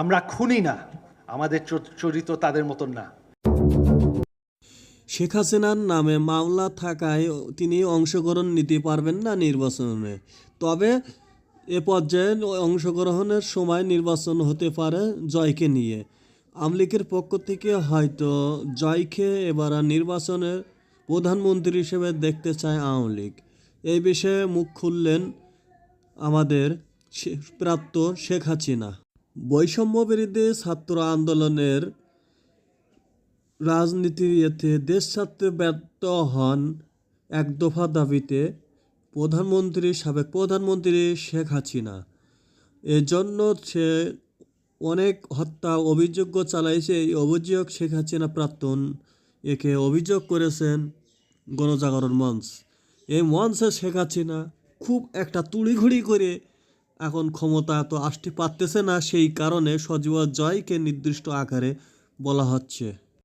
আমরা খুনি না। আমাদের চরিত্র তাদের মতন না। শেখ হাসিনার নামে মামলা থাকায় তিনি অংশগ্রহণ নিতে পারবেন না নির্বাচনে। তবে এ পর্যায়ে অংশগ্রহণের সময় নির্বাচন হতে পারে জয়কে নিয়ে। আমলিকের পক্ষ থেকে হয়তো জয়কে এবার নির্বাচনের প্রধানমন্ত্রী হিসেবে দেখতে চায় আওয়ামী লীগ। এই বিষয়ে মুখ খুললেন আমাদের প্রাপ্ত শেখ হাসিনা। বৈষম্য বিরুদ্ধে ছাত্র আন্দোলনের রাজনীতির ইয়েতে দেশ ছাড়তে ব্যর্থ হন এক দফা দাবিতে প্রধানমন্ত্রী, সাবেক প্রধানমন্ত্রী শেখ হাসিনা। এজন্য সে অনেক হত্যা অভিযোগ চালাইছে। এই অভিযোগ শেখ হাসিনা প্রাক্তন একে অভিযোগ করেছেন গণজাগরণ মঞ্চ। এই মঞ্চে শেখ হাসিনা খুব একটা তুড়িঘুড়ি করে এখন ক্ষমতা তো আসতে পারতেছে না সেই কারণে সজীব জয়কে নির্দিষ্ট আকারে বলা হচ্ছে।